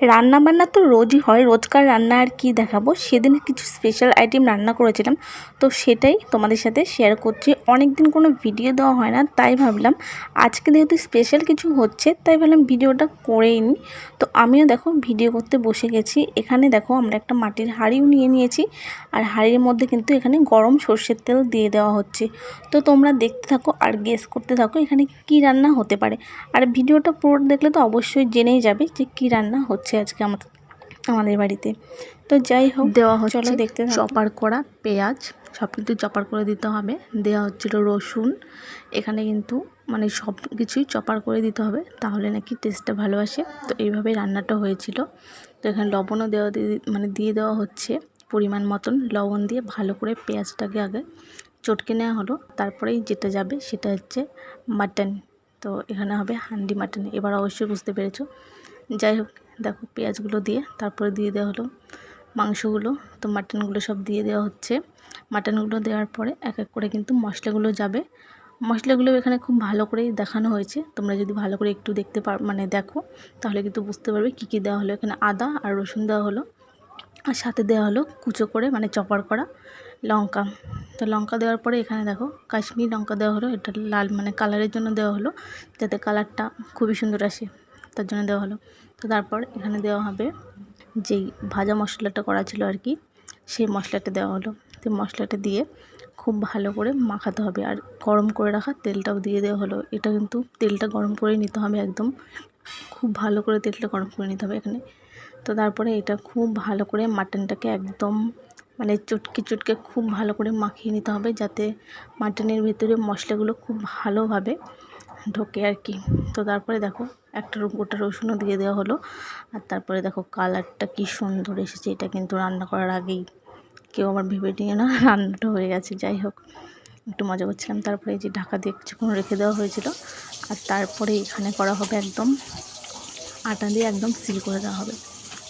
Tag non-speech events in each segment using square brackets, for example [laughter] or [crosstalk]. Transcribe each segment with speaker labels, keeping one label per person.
Speaker 1: রান্না বান্না তো রোজই হয়, রোজকার রান্না আর কি দেখাবো? সেদিন কিছু স্পেশাল আইটেম রান্না করেছিলাম। তো সেটাই তোমাদের সাথে শেয়ার করছি। অনেক দিন কোনো ভিডিও দেওয়া হয় না, তাই ভাবলাম আজকে যেহেতু স্পেশাল কিছু হচ্ছে, তাই ভাবলাম ভিডিওটা করেই নিই তো আমিও দেখো ভিডিও করতে বসে গেছি। এখানে দেখো আমরা একটা মাটির হাঁড়িও নিয়ে নিয়েছি। আর হাঁড়ির মধ্যে কিন্তু এখানে গরম সর্ষের তেল দিয়ে দেওয়া হচ্ছে। তো তোমরা দেখতে থাকো আর গেস করতে থাকো এখানে কি রান্না হতে পারে। আর ভিডিওটা পুরো দেখলে তো অবশ্যই জেনেই যাবে যে কি রান্না হচ্ছে। আজকে আমাদের আমাদের বাড়িতে। তো যাই হোক দেওয়া হচ্ছে চলো দেখতে চপার করা পেঁয়াজ সব কিছু চপার করে দিতে হবে। দেওয়া হচ্ছিল রসুন। এখানে কিন্তু মানে সব কিছুই চপার করে দিতে হবে তাহলে নাকি টেস্টটা ভালো আসে তো এইভাবেই রান্নাটা হয়েছিল। তো এখানে লবণও দেওয়া দিয়ে মানে দিয়ে দেওয়া হচ্ছে পরিমাণ মতন। লবণ দিয়ে ভালো করে পেঁয়াজটাকে আগে চটকে নেওয়া হলো। তারপরেই যেটা যাবে সেটা হচ্ছে মাটন তো এখানে হবে হান্ডি মাটন, এবার অবশ্যই বুঝতে পেরেছ। যাই হোক, দেখো পেঁয়াজগুলো দিয়ে তারপরে দিয়ে দেওয়া হলো মাংসগুলো। তো মাটনগুলো সব দিয়ে দেওয়া হচ্ছে। মাটনগুলো দেওয়ার পরে এক এক করে কিন্তু মশলাগুলো যাবে। মশলাগুলো এখানে খুব ভালো করেই দেখানো হয়েছে। তোমরা যদি ভালো করে একটু দেখতে পার মানে দেখো, তাহলে কিন্তু বুঝতে পারবে কী কী দেওয়া হলো। এখানে আদা আর রসুন দেওয়া হলো। আর সাথে দেওয়া হলো কুচো করে মানে চপার করা। লঙ্কা। তো লঙ্কা দেওয়ার পরে এখানে দেখো কাশ্মীর লঙ্কা দেওয়া হলো। এটা লাল মানে কালারের জন্য দেওয়া হলো। যাতে কালারটা খুবই সুন্দর আসে, তার জন্য দেওয়া হলো। তো তারপর এখানে দেওয়া হবে যেই ভাজা মশলাটা করা ছিল আর কি, সেই মশলাটা দেওয়া হলো। তো মশলাটা দিয়ে খুব ভালো করে মাখাতে হবে আর গরম করে রাখা তেলটাও দিয়ে দেওয়া হলো। এটা কিন্তু তেলটা গরম করে নিতে হবে একদম। খুব ভালো করে তেলটা গরম করে নিতে হবে এখানে। তো তারপরে এটা খুব ভালো করে মাটনটাকে একদম মানে চটকে চুটকে খুব ভালো করে মাখিয়ে নিতে হবে যাতে মাটনের ভিতরে মশলাগুলো খুব ভালোভাবে ঢোকে আর কি। তো তারপরে দেখো একটা গোটা রসুনও দিয়ে দেওয়া হলো। আর তারপরে দেখো কালারটা কি সুন্দর এসেছে, এটা কিন্তু রান্না করার আগেই। কেউ আবার ভেবে নিয়ে না, [laughs] রান্নাটা হয়ে গেছে, যাই হোক। একটু মজা করছিলাম। তারপরে এই যে ঢাকা দিয়ে কিছুক্ষণ রেখে দেওয়া হয়েছিল। আর তারপরে এখানে করা হবে একদম আটা দিয়ে একদম সিল করে দেওয়া হবে।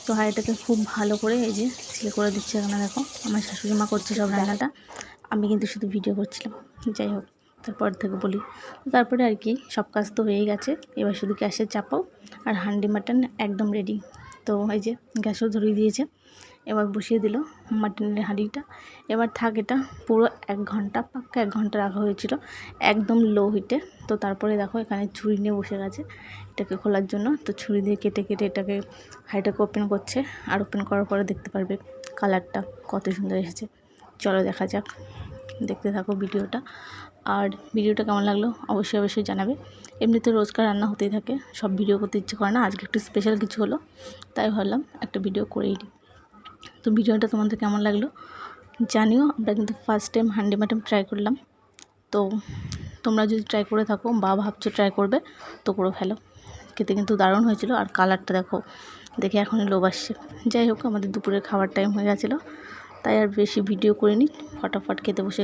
Speaker 1: তো হাঁড়িটাকে খুব ভালো করে এই যে সিল করে দিচ্ছে এখানে দেখো। আমার শাশুড়ি মা করছে সব রান্নাটা। আমি কিন্তু শুধু ভিডিও করছিলাম। যাই হোক তারপর থেকে বলি। তারপরে আর কি সব কাজ তো হয়ে গেছে। এবার শুধু গ্যাসে চাপাও আর হান্ডি মাটন একদম রেডি তো এই যে গ্যাসও ধরিয়ে দিয়েছে। এবার বসিয়ে দিল মাটনের হাঁড়িটা। এবার থাক এটা পুরো এক ঘণ্টা, পাক্কা এক ঘণ্টা রাখা হয়েছিল। একদম লো হিটে তো তারপরে দেখো এখানে ছুরি নিয়ে বসে গেছে এটাকে খোলার জন্য। তো ছুরি দিয়ে কেটে কেটে এটাকে হাঁড়িটাকে ওপেন করছে। আর ওপেন করার পরে দেখতে পারবে কালারটা কত সুন্দর এসেছে। চলো দেখা যাক। দেখতে থাকো ভিডিওটা আর ভিডিওটা কেমন লাগল অবশ্যই অবশ্যই জানাবে। এমনিতে রোজকার রান্না হতেই থাকে, সব ভিডিও করতে ইচ্ছে করে না, আজকে একটু স্পেশাল কিছু হলো, তাই ভাবলাম একটা ভিডিও করেই দিই। তো ভিডিওটা তোমাদের কেমন লাগল জানিও, আমরা কিন্তু first time handi mutton try করলাম। তো তোমরা যদি ট্রাই করে থাকো, বা ভাবছ ট্রাই করবে, তো করে ফেলো। খেতে কিন্তু দারুণ হয়েছিল, আর কালারটা দেখো, দেখে এখনই লোভ আসছে। যাই হোক, আমাদের দুপুরের খাবার টাইম হয়ে গেছিল, তাই আর বেশি ভিডিও করিনি, ফটাফট খেতে বসে